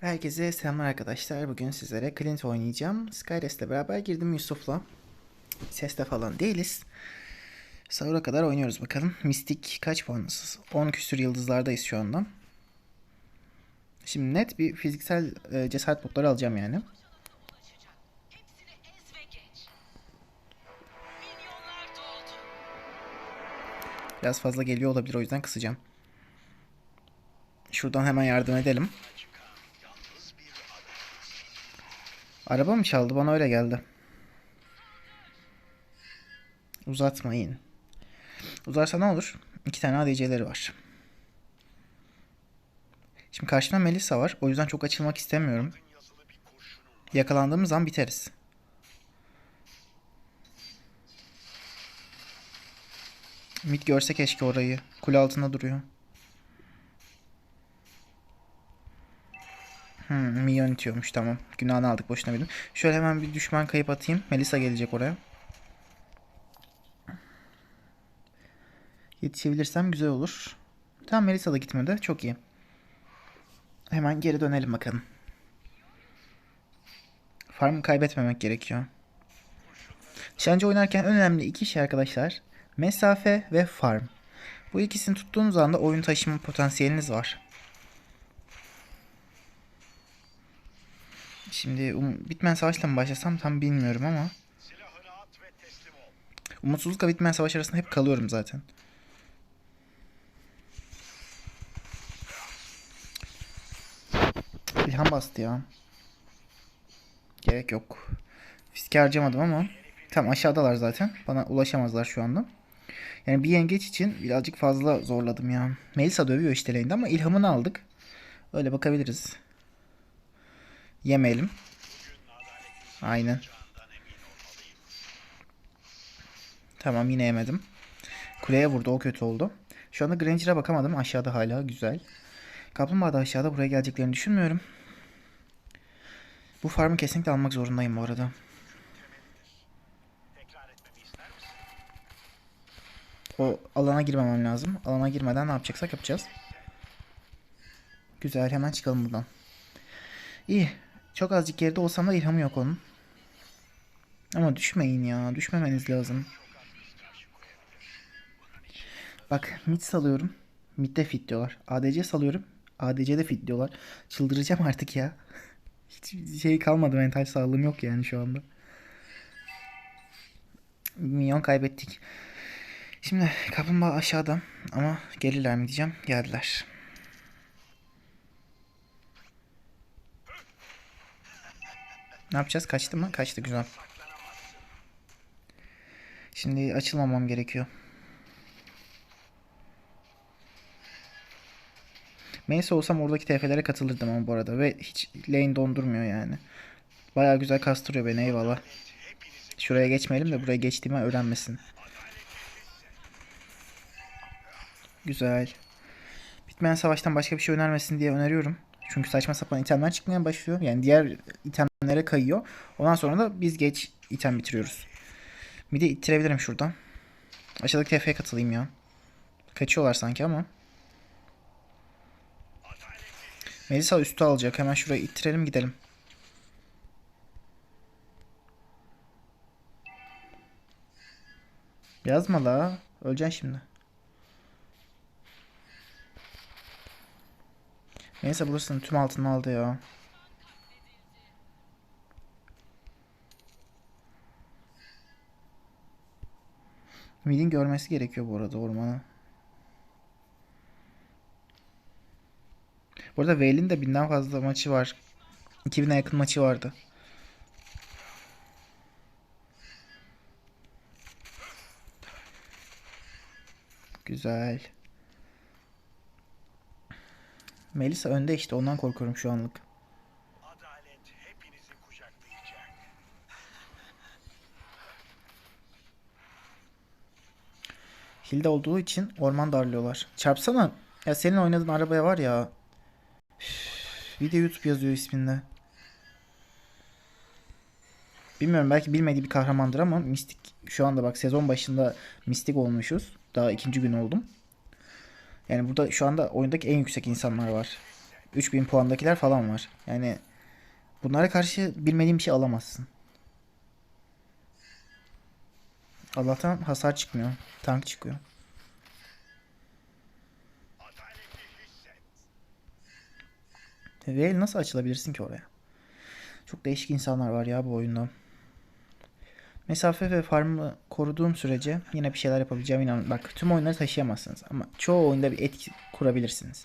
Herkese selamlar arkadaşlar. Bugün sizlere Clint oynayacağım. Skyres ile beraber girdim Yusuf'la. Seste falan değiliz. Sahura kadar oynuyoruz bakalım. Mistik kaç puanlısız? 10 küsür yıldızlardayız şu anda. Şimdi net bir fiziksel e, cesaret botları alacağım yani. Biraz fazla geliyor olabilir o yüzden kısacağım. Şuradan hemen yardım edelim. Araba mı çaldı? Bana öyle geldi. Uzatmayın. Uzarsa ne olur? İki tane ADC'leri var. Şimdi karşımda Melissa var. O yüzden çok açılmak istemiyorum. Yakalandığımız an biteriz. Mid görse keşke orayı. Kule altında duruyor. Hmm, minyon itiyormuş tamam. Günahını aldık boşuna benim. Şöyle hemen bir düşman kayıp atayım. Melisa gelecek oraya. Yetişebilirsem güzel olur. Tamam Melisa da gitmedi. Çok iyi. Hemen geri dönelim bakalım. Farm kaybetmemek gerekiyor. Şence oynarken en önemli iki şey arkadaşlar. Mesafe ve farm. Bu ikisini tuttuğunuz anda oyun taşıma potansiyeliniz var. Şimdi um, Bitmen Savaş'la mı başlasam tam bilmiyorum ama. Umutsuzlukla Bitmen Savaş arasında hep kalıyorum zaten. İlham bastı ya. Gerek yok. Fiske harcamadım ama. Tam aşağıdalar zaten. Bana ulaşamazlar şu anda. Yani bir yengeç için birazcık fazla zorladım ya. Melisa dövüyor işte lane'de ama ilhamını aldık. Öyle bakabiliriz. Yemeyelim. Aynen. Tamam yine yemedim. Kuleye vurdu o kötü oldu. Şu anda Granger'a bakamadım. Aşağıda hala güzel. Kaplumbağa da aşağıda buraya geleceklerini düşünmüyorum. Bu farmı kesinlikle almak zorundayım bu arada. O alana girmemem lazım. Alana girmeden ne yapacaksak yapacağız. Güzel hemen çıkalım buradan. İyi. Çok azıcık geride olsam da ilhamı yok onun. Ama düşmeyin ya. Düşmemeniz lazım. Bak mid salıyorum. Mid'de fit diyorlar. ADC salıyorum. ADC'de fit diyorlar. Çıldıracağım artık ya. Hiç şey kalmadı. Mental sağlığım yok yani şu anda. Minyon kaybettik. Şimdi kaplumbağa aşağıda ama gelirler mi diyeceğim. Geldiler. Ne yapacağız? Kaçtı mı? Kaçtı güzel. Şimdi açılmamam gerekiyor. Neyse olsam oradaki TF'lere katılırdım ama bu arada ve hiç lane dondurmuyor yani. Baya güzel kastırıyor beni eyvallah. Şuraya geçmeyelim de buraya geçtiğimi öğrenmesin. Güzel. Bitmeyen savaştan başka bir şey önermesin diye öneriyorum. Çünkü saçma sapan itemler çıkmaya başlıyor. Yani diğer itemlere kayıyor. Ondan sonra da biz geç item bitiriyoruz. Bir de ittirebilirim şuradan. Aşağıdaki TF'ye katılayım ya. Kaçıyorlar sanki ama. Melisa üstü alacak. Hemen şuraya ittirelim gidelim. Yazma la. Öleceksin şimdi. Neyse burasının tüm altını aldı ya. Midin görmesi gerekiyor bu arada ormanı. Bu arada Vayne'in de binden fazla maçı var. 2000'e yakın maçı vardı. Güzel. Melisa önde işte ondan korkuyorum şu anlık. Hilde olduğu için orman darlıyorlar. Çarpsana. Ya senin oynadığın arabaya var ya. Üf, Bir de YouTube yazıyor isminde. Bilmiyorum belki bilmediği bir kahramandır ama Mistik şu anda bak sezon başında Mistik olmuşuz. Daha ikinci gün oldum. Yani burada şu anda oyundaki en yüksek insanlar var. 3000 puandakiler falan var. Yani bunlara karşı bilmediğin bir şey alamazsın. Allah'tan hasar çıkmıyor. Tank çıkıyor. Veil nasıl açılabilirsin ki oraya? Çok değişik insanlar var ya bu oyunda. Mesafe ve farmı koruduğum sürece yine bir şeyler yapabileceğime inanıyorum. Bak tüm oyunları taşıyamazsınız ama çoğu oyunda bir etki kurabilirsiniz.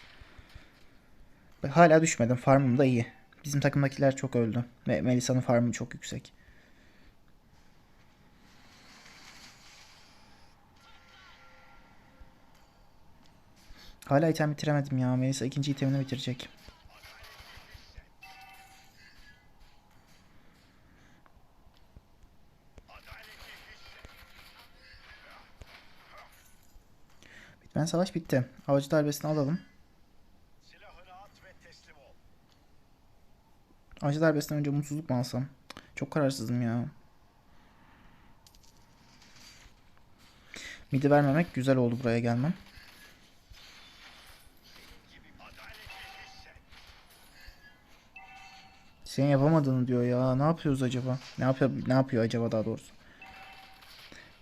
Hala düşmedim. Farmım da iyi. Bizim takımdakiler çok öldü. Ve Melisa'nın farmı çok yüksek. Hala item bitiremedim ya. Melisa ikinci itemini bitirecek. Bitmeyen savaş bitti. Avcı darbesini alalım. Avcı darbesinden önce mutsuzluk mu alsam? Çok kararsızım ya. Midi vermemek güzel oldu buraya gelmem. Senin yapamadığını diyor ya. Ne yapıyoruz acaba? Ne yapıyor ne yapıyor acaba daha doğrusu?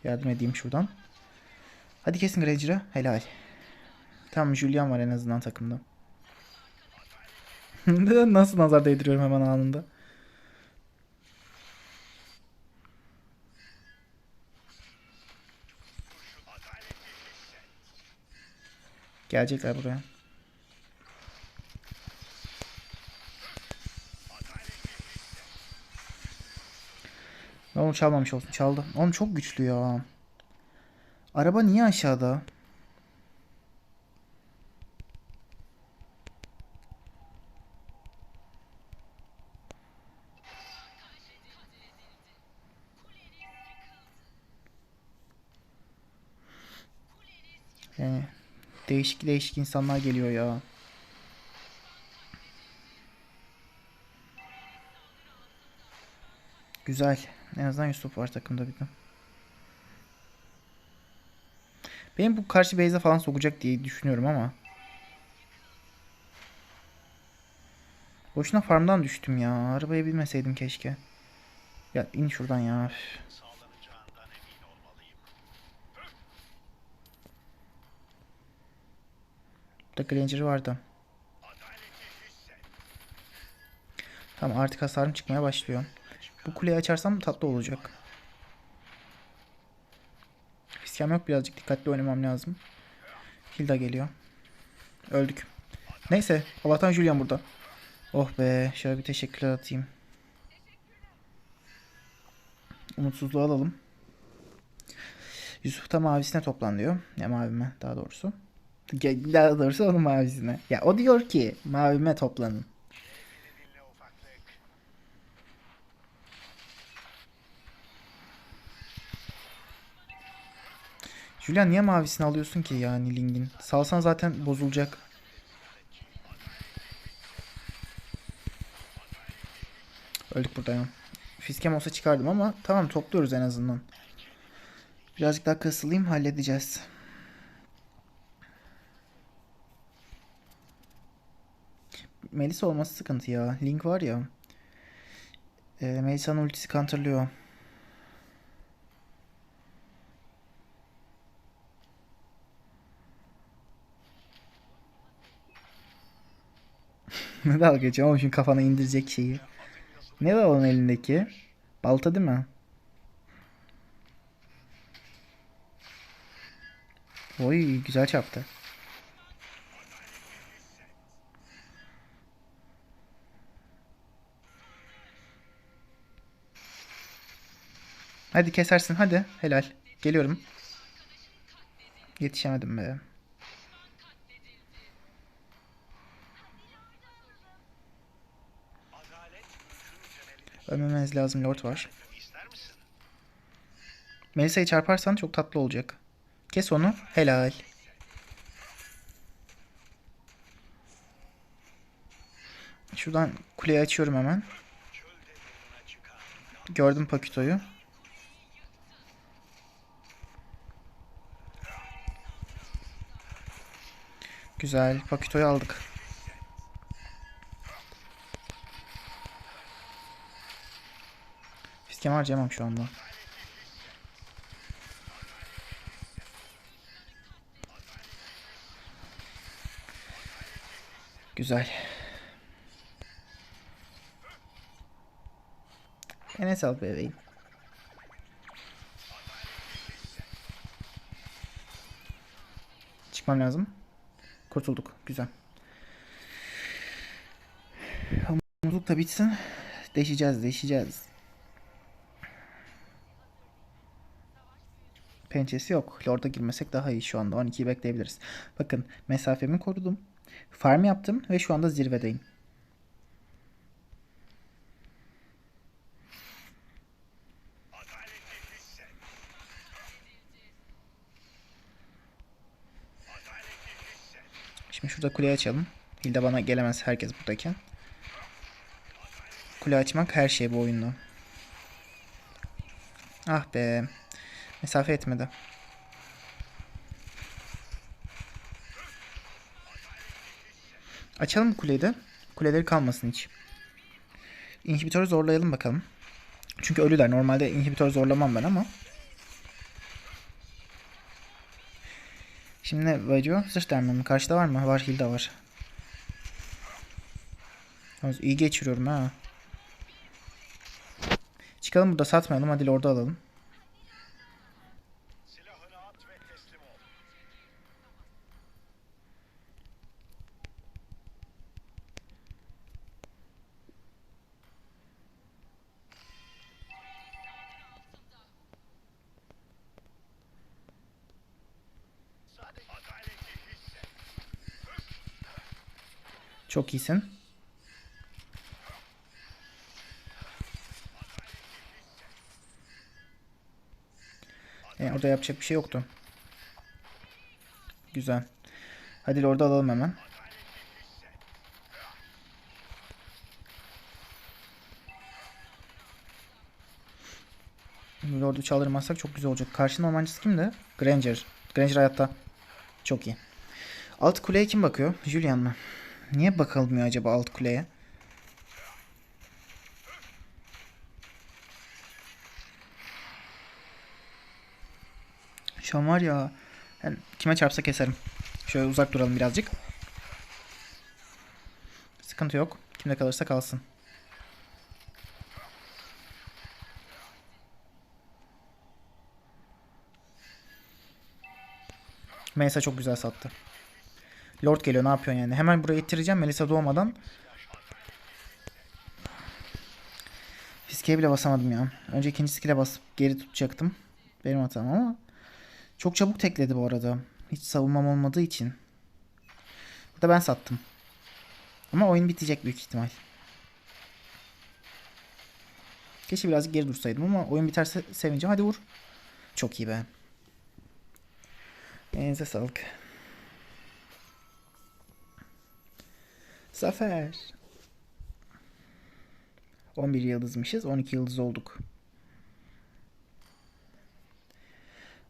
Yardım edeyim şuradan. Hadi kesin Granger'ı. Helal. Tamam Julian var en azından takımda. Nasıl nazar değdiriyorum hemen anında. Gelecekler buraya. Onu çalmamış olsun. Çaldı. Oğlum çok güçlü ya. Araba niye aşağıda? Yani değişik değişik insanlar geliyor ya. Güzel. En azından Yusuf var takımda bir de. Benim bu karşı base'e falan sokacak diye düşünüyorum ama. Boşuna farmdan düştüm ya. Arabaya binmeseydim keşke. Ya in şuradan ya. Burada Granger vardı. Tamam artık hasarım çıkmaya başlıyor. Bu kuleyi açarsam tatlı olacak. Fiskem yok birazcık dikkatli oynamam lazım. Hilda geliyor. Öldük. Neyse Allah'tan Julian burada. Oh be şöyle bir teşekkürler atayım. Umutsuzluğu alalım. Yusuf da mavisine toplan diyor. Ya mavime daha doğrusu. Daha doğrusu onun mavisine. Ya o diyor ki mavime toplanın. Julian niye mavisini alıyorsun ki yani Ling'in? Salsan zaten bozulacak. Öldük burada ya. Fiskem olsa çıkardım ama tamam topluyoruz en azından. Birazcık daha kasılayım halledeceğiz. Melisa olması sıkıntı ya. Link var ya. E, Melisa'nın ultisi counterlıyor. Ne dalga geçiyor ama şimdi kafana indirecek şeyi. Ne var onun elindeki? Balta değil mi? Oy güzel çarptı. Hadi kesersin hadi. Helal. Geliyorum. Yetişemedim be. Ölmemeniz lazım lord var. Melisa'yı çarparsan çok tatlı olacak. Kes onu. Helal. Şuradan kuleyi açıyorum hemen. Gördüm Pakito'yu. Güzel. Pakito'yu aldık. Riskimi harcayamam şu anda. Güzel. Enes al bebeğim. Çıkmam lazım. Kurtulduk. Güzel. Mutluluk da bitsin. Değişeceğiz, değişeceğiz. Pençesi yok. Lord'a girmesek daha iyi şu anda. 12'yi bekleyebiliriz. Bakın mesafemi korudum. Farm yaptım ve şu anda zirvedeyim. Şimdi şurada kuleyi açalım. Hilda bana gelemez herkes buradayken. Kule açmak her şey bu oyunda. Ah be. Mesafe etmedi. Açalım kuleyi de. Kuleleri kalmasın hiç. İnhibitörü zorlayalım bakalım. Çünkü ölüler. Normalde inhibitör zorlamam ben ama. Şimdi ne veriyor? Zırh dermanı. Karşıda var mı? Var. Hilda var. Yalnız iyi geçiriyorum ha. Çıkalım burada satmayalım. Hadi Lord'u alalım. Çok iyisin. Yani orada yapacak bir şey yoktu. Güzel. Hadi Lord'u alalım hemen. Lord'u çaldırmazsak çok güzel olacak. Karşının ormancısı kimdi? Granger. Granger hayatta. Çok iyi. Alt kuleye kim bakıyor? Julian mı? Niye bakılmıyor acaba alt kuleye? Şu an var ya. Yani kime çarpsa keserim. Şöyle uzak duralım birazcık. Sıkıntı yok. Kimde kalırsa kalsın. Melisa çok güzel sattı. Lord geliyor ne yapıyorsun yani? Hemen buraya ittireceğim Melisa doğmadan. Fiskeye bile basamadım ya. Önce ikinci skill'e basıp geri tutacaktım. Benim hatam ama. Çok çabuk tekledi bu arada. Hiç savunmam olmadığı için. Burada ben sattım. Ama oyun bitecek büyük ihtimal. Keşke birazcık geri dursaydım ama oyun biterse sevineceğim. Hadi vur. Çok iyi be. Elinize sağlık. Zafer. 11 yıldızmışız. 12 yıldız olduk.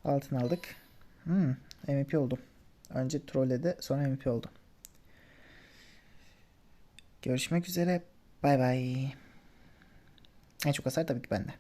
Altın aldık. Hmm, MVP oldu. Önce trolledi sonra MVP oldu. Görüşmek üzere. Bay bay. En çok hasar tabii ki bende.